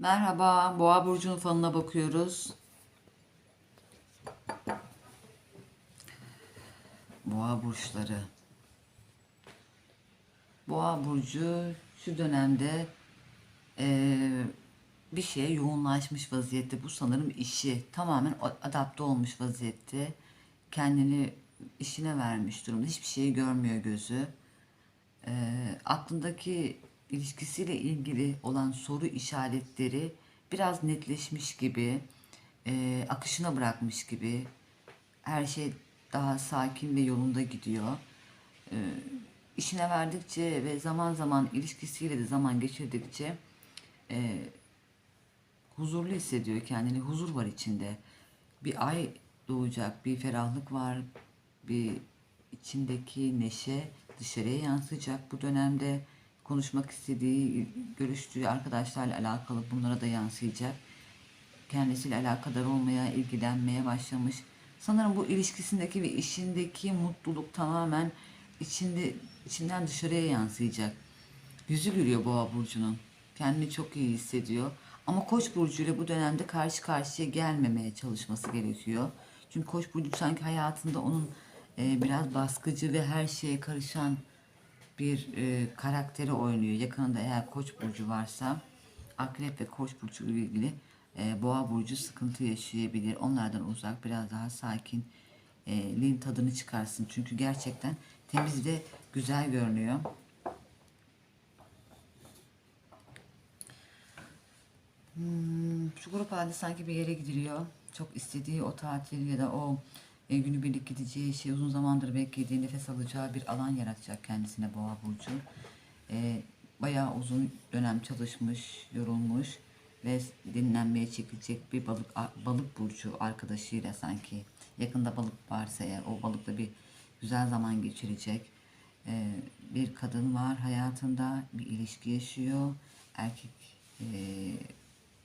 Merhaba, Boğa burcunun falına bakıyoruz. Boğa burçları. Boğa burcu şu dönemde eee, bir şeye yoğunlaşmış vaziyette. Bu sanırım işi tamamen adapte olmuş vaziyette. Kendini işine vermiş durumda. Hiçbir şeyi görmüyor gözü. Eee, aklındaki ilişkisiyle ilgili olan soru işaretleri biraz netleşmiş gibi, eee, akışına bırakmış gibi. Her şey daha sakin ve yolunda gidiyor. Eee, işine verdikçe ve zaman zaman ilişkisiyle de zaman geçirdikçe eee, huzurlu hissediyor kendini. Huzur var içinde. Bir ay doğacak, bir ferahlık var, bir içindeki neşe dışarıya yansıyacak bu dönemde. Konuşmak istediği, görüştüğü arkadaşlarla alakalı bunlara da yansıyacak. Kendisiyle alakadar olmaya, ilgilenmeye başlamış. Sanırım bu ilişkisindeki ve işindeki mutluluk tamamen içinde içinden dışarıya yansıyacak. Yüzü gülüyor Boğa burcunun. Kendini çok iyi hissediyor. Ama Koç burcuyla bu dönemde karşı karşıya gelmemeye çalışması gerekiyor. Çünkü Koç burcu sanki hayatında onun e, biraz baskıcı ve her şeye karışan bir e, karakteri oynuyor. Yakınında eğer Koç burcu varsa Akrep ve Koç burcu ile ilgili e, Boğa burcu sıkıntı yaşayabilir. Onlardan uzak, biraz daha sakin, e, lin tadını çıkarsın. Çünkü gerçekten temiz ve güzel görünüyor. Hmm, şu grup halde sanki bir yere gidiliyor. Çok istediği o tatil ya da o e, günübirlik gideceği şey uzun zamandır beklediği nefes alacağı bir alan yaratacak kendisine Boğa burcu. E, bayağı uzun dönem çalışmış, yorulmuş ve dinlenmeye çekilecek bir balık balık burcu arkadaşıyla sanki yakında balık varsa eğer o balıkla bir güzel zaman geçirecek. E, bir kadın var hayatında bir ilişki yaşıyor. Erkek e,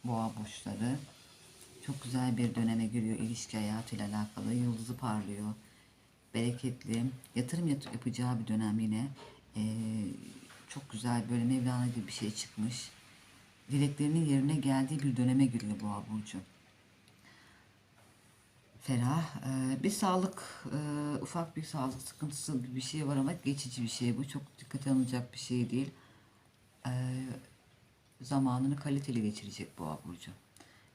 boğa burçları çok güzel bir döneme giriyor ilişki hayatıyla alakalı. Yıldızı parlıyor. Bereketli. Yatırım yat- yapacağı bir dönem yine. Ee, çok güzel böyle Mevlana gibi bir şey çıkmış. Dileklerinin yerine geldiği bir döneme giriyor Boğa Burcu. Ferah. Ee, bir sağlık, e, ufak bir sağlık sıkıntısı gibi bir şey var ama geçici bir şey bu. Çok dikkate alınacak bir şey değil. Ee, zamanını kaliteli geçirecek Boğa Burcu.